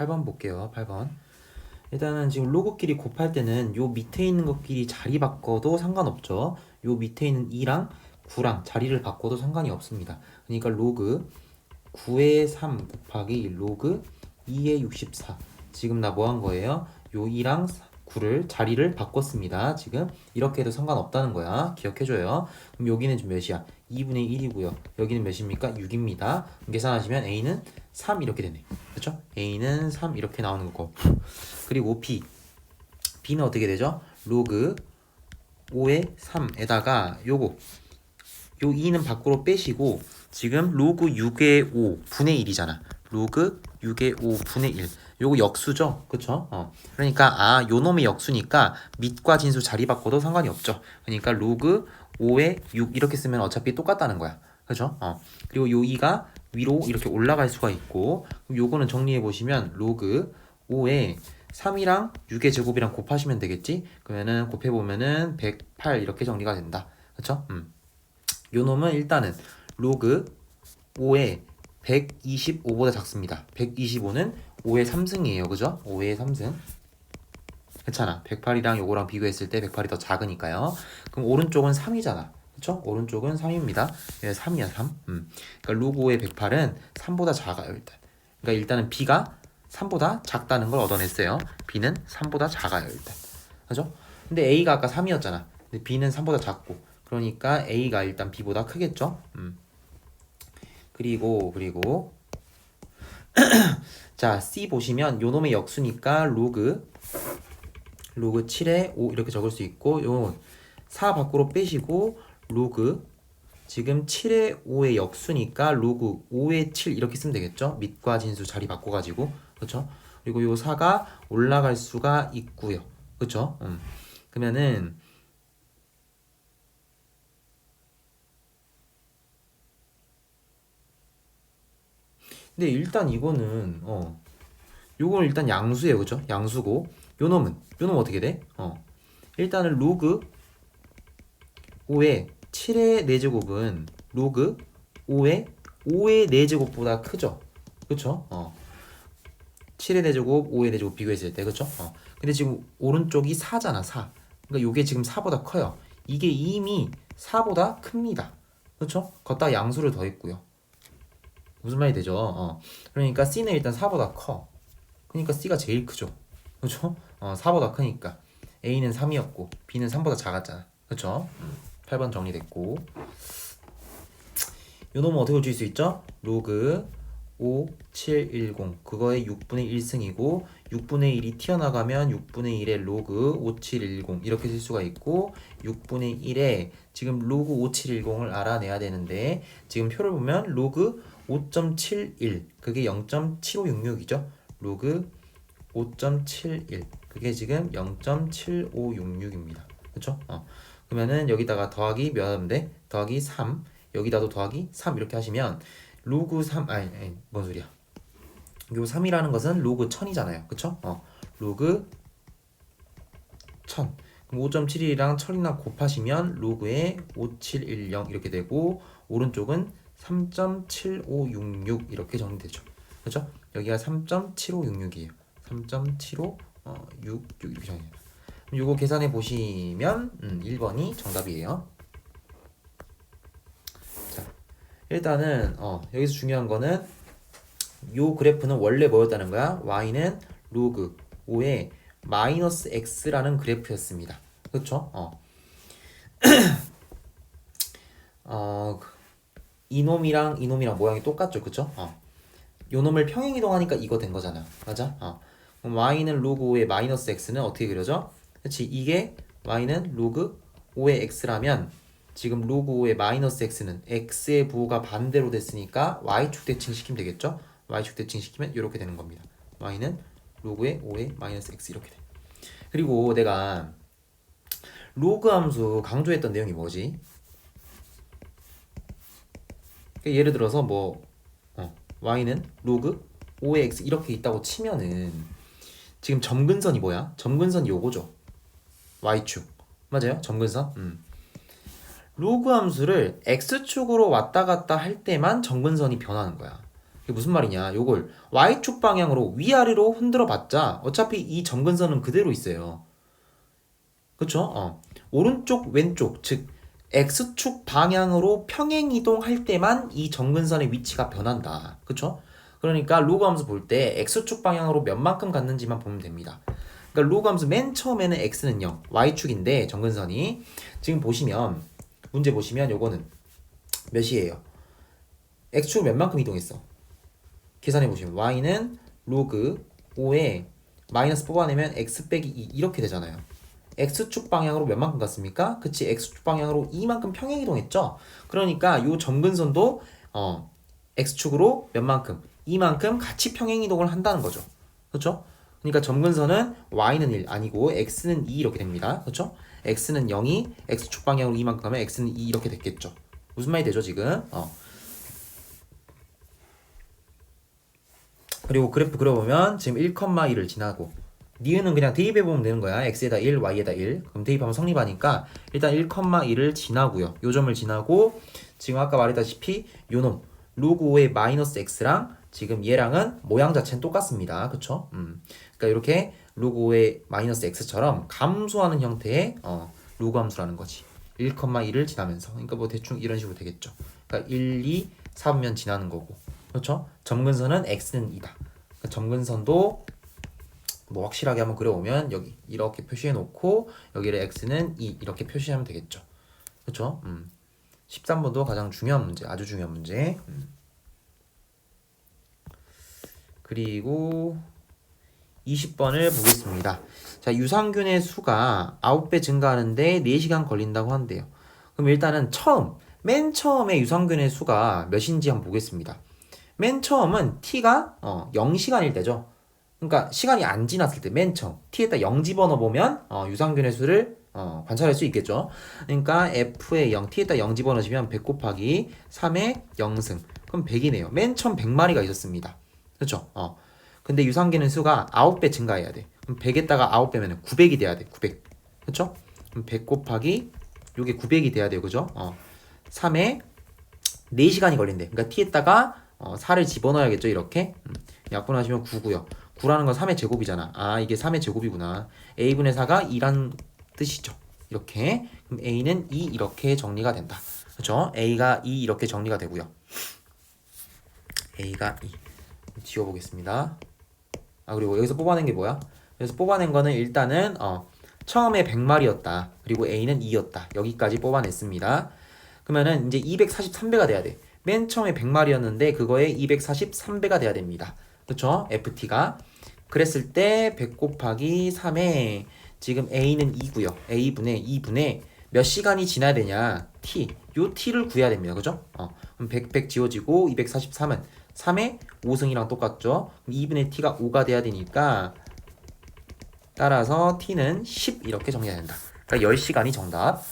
8번 볼게요. 8번. 일단은 지금 로그끼리 곱할 때는 요 밑에 있는 것끼리 자리 바꿔도 상관없죠. 요 밑에 있는 2랑 9랑 자리를 바꿔도 상관이 없습니다. 그러니까 로그 9의 3 곱하기 로그 2의 64. 지금 나 뭐 한 거예요? 요 2랑 9를 자리를 바꿨습니다. 지금 이렇게 해도 상관없다는 거야. 기억해줘요. 그럼 여기는 지금 몇이야? 2분의 1이고요. 여기는 몇입니까? 6입니다. 계산하시면 A는 3 이렇게 되네. 그렇죠? A는 3 이렇게 나오는 거고. 그리고 B. B는 어떻게 되죠? 로그 5의 3에다가 요거 요 2는 밖으로 빼시고 지금 로그 6의 5 분의 1이잖아. 로그 6의 5 분의 1. 요거 역수죠. 그쵸? 어. 그러니까 아, 요 놈의 역수니까 밑과 진수 자리 바꿔도 상관이 없죠. 그러니까 로그 5의 6 이렇게 쓰면 어차피 똑같다는 거야. 그죠? 어. 그리고 요 2가 위로 이렇게 올라갈 수가 있고 그럼 요거는 정리해 보시면 로그 5의 3이랑 6의 제곱이랑 곱하시면 되겠지? 그러면은 곱해 보면은 108 이렇게 정리가 된다. 그쵸? 음. 요 놈은 일단은 로그 5의 125보다 작습니다. 125는 5의 3승이에요. 그죠? 5의 3승. 괜찮아. 108이랑 요거랑 비교했을 때 108이 더 작으니까요. 그럼 오른쪽은 3이잖아. 그쵸? 오른쪽은 3입니다. 예, 3이야, 3. 음. 그러니까 로그 5의 108은 3보다 작아요, 일단. 그러니까 일단은 B가 3보다 작다는 걸 얻어냈어요. B는 3보다 작아요, 일단. 그죠? 근데 A가 아까 3이었잖아. 근데 B는 3보다 작고. 그러니까 A가 일단 B보다 크겠죠? 음. 그리고 그리고 자 C 보시면 요 놈의 역수니까 로그 로그 7에 5 이렇게 적을 수 있고 요 4 밖으로 빼시고 로그 지금 7의 5의 역수니까 로그 5의 7 이렇게 쓰면 되겠죠? 밑과 진수 자리 바꿔가지고 그렇죠? 그리고 요 4가 올라갈 수가 있고요 그렇죠? 음. 그러면은 근데 일단 이거는 어 요거는 일단 양수예요 그죠 양수고 요 놈은 요 놈 어떻게 돼? 어 일단은 로그 5의 7의 4제곱은 로그 5의 5의 4제곱보다 크죠 그쵸? 어 7의 4제곱 5의 4제곱 비교했을 때 그쵸? 어 근데 지금 오른쪽이 4잖아 4 그러니까 요게 지금 4보다 커요 이게 이미 4보다 큽니다 그쵸? 걷다 양수를 더했고요 무슨 말이 되죠? 어. 그러니까 C는 일단 4보다 커. 그러니까 C가 제일 크죠. 그렇죠? 어, 4보다 크니까 A는 3이었고 B는 3보다 작았잖아. 그렇죠? 음, 8번 정리됐고 요 놈은 어떻게 줄수 있죠? 로그 5, 7, 10 그거의 6분의 1승이고 6분의 1이 튀어나가면 6분의 1의 로그 5, 7, 10 이렇게 쓸 수가 있고 6분의 1에 지금 로그 5, 7, 10을 알아내야 되는데 지금 표를 보면 로그 5.71 그게 0.7566이죠. 로그 5.71 그게 지금 0.7566입니다. 그렇죠? 어. 그러면은 여기다가 더하기 몇 하면 돼? 더하기 3 여기다도 더하기 3 이렇게 하시면 로그 3 아니, 아니 뭔 소리야? 요 3이라는 것은 로그 1000이잖아요. 그쵸? 어. 로그 1000 그럼 5.71이랑 1000이나 곱하시면 로그에 5710 이렇게 되고 오른쪽은 3.7566 이렇게 정리되죠. 그렇죠? 여기가 3.7566이에요. 3.75 어, 66 이렇게 정리해요. 요거 계산해 보시면 음, 1번이 정답이에요. 자, 일단은 어, 여기서 중요한 거는 요 그래프는 원래 뭐였다는 거야? y는 로그 5의 마이너스 x라는 그래프였습니다. 그렇죠? 어. 어, 이놈이랑 이놈이랑 모양이 똑같죠, 그쵸? 어. 요 놈을 평행 이동하니까 이거 된 거잖아, 맞아? 어. 그럼 y는 로그 5의 마이너스 x는 어떻게 그려져? 그렇지, 이게 y는 로그 5의 x라면 지금 로그 5의 마이너스 x는 x의 부호가 반대로 됐으니까 y축 대칭 시키면 되겠죠? y축 대칭 시키면 이렇게 되는 겁니다. y는 로그의 5의 마이너스 x 이렇게 돼. 그리고 내가 로그 함수 강조했던 내용이 뭐지? 그러니까 예를 들어서 뭐 어, y는 로그 5의 x 이렇게 있다고 치면은 지금 점근선이 뭐야? 점근선이 요거죠. Y축 맞아요? 점근선. 음. 로그 함수를 x축으로 왔다 갔다 할 때만 점근선이 변하는 거야. 이게 무슨 말이냐? 요걸 y축 방향으로 위아래로 흔들어 봤자 어차피 이 점근선은 그대로 있어요. 그쵸? 어. 오른쪽 왼쪽 즉 x축 방향으로 평행 이동할 때만 이 점근선의 위치가 변한다. 그쵸? 그러니까 로그 함수 볼 때 x축 방향으로 몇 만큼 갔는지만 보면 됩니다. 그러니까 로그 함수 맨 처음에는 x는 0, y축인데 점근선이 지금 보시면 문제 보시면 요거는 몇이에요? x축 몇 만큼 이동했어? 계산해 보시면 y는 로그 5에 마이너스 뽑아내면 x 빼기 2 이렇게 되잖아요. x축 방향으로 몇 만큼 갔습니까? 그치 x축 방향으로 2만큼 평행 이동했죠. 그러니까 요 점근선도 어 x축으로 몇 만큼 2만큼 같이 평행 이동을 한다는 거죠. 그렇죠? 그러니까 점근선은 y는 1 아니고 x는 2 이렇게 됩니다. 그렇죠? x는 0이 x축 방향으로 2만큼 가면 x는 2 이렇게 됐겠죠. 무슨 말이 되죠, 지금? 어. 그리고 그래프 그려보면 지금 1,2를 지나고 니은은 그냥 대입해보면 되는 거야. x에다 1, y에다 1. 그럼 대입하면 성립하니까 일단 1,2를 지나고요. 요 점을 지나고 지금 아까 말했다시피 요놈 로그 5의 마이너스 x랑 지금 얘랑은 모양 자체는 똑같습니다. 그쵸? 음. 그러니까 이렇게 로그 5의 마이너스 x처럼 감소하는 형태의 어, 로그 함수라는 거지. 1,2를 지나면서. 그러니까 뭐 대충 이런 식으로 되겠죠. 그러니까 1, 2, 3면 지나는 거고. 그렇죠? 점근선은 x는 2다. 그러니까 점근선도 뭐 확실하게 한번 그려보면 여기 이렇게 표시해 놓고 여기를 x는 2 이렇게 표시하면 되겠죠. 그렇죠? 음. 13번도 가장 중요한 문제, 아주 중요한 문제. 음. 그리고 20번을 보겠습니다. 자, 유산균의 수가 9배 증가하는데 4시간 걸린다고 한대요. 그럼 일단은 처음, 맨 처음에 유산균의 수가 몇인지 한번 보겠습니다. 맨 처음은 t가 어, 0시간일 때죠. 그러니까 시간이 안 지났을 때 맨 처음 t에다 0 집어넣어 보면 어, 유산균의 수를 어, 관찰할 수 있겠죠. 그러니까 f의 0, t에다 0 집어넣으시면 100 곱하기 3의 0승. 그럼 100이네요. 맨 처음 100마리가 있었습니다. 그렇죠? 어. 근데 유산균의 수가 9배 증가해야 돼. 그럼 100에다가 9배면 900이 돼야 돼. 900. 그렇죠? 그럼 100 곱하기 요게 900이 돼야 돼요. 그죠? 어. 3에 4시간이 걸린대. 그러니까 t에다가 어, 4를 집어넣어야겠죠. 이렇게. 음. 약분하시면 9고요. 9라는 건 3의 제곱이잖아. 아, 이게 3의 제곱이구나. a분의 4가 2란 뜻이죠. 이렇게. 그럼 a는 2 이렇게 정리가 된다. 그렇죠? a가 2 이렇게 정리가 되고요. a가 2. 지워보겠습니다. 아, 그리고 여기서 뽑아낸 게 뭐야? 여기서 뽑아낸 거는 일단은 어, 처음에 100마리였다. 그리고 a는 2였다. 여기까지 뽑아냈습니다. 그러면은 이제 243배가 돼야 돼. 맨 처음에 100마리였는데 그거에 243배가 돼야 됩니다. 그렇죠? FT가 그랬을 때 100 곱하기 3에 지금 A는 2고요. A분의 2분의 몇 시간이 지나야 되냐? T. 요 T를 구해야 됩니다. 그죠? 어. 그럼 100, 100 지워지고 243은 3의 5승이랑 똑같죠? 그럼 2분의 T가 5가 돼야 되니까 따라서 T는 10 이렇게 정리해야 된다. 그러니까 10시간이 정답.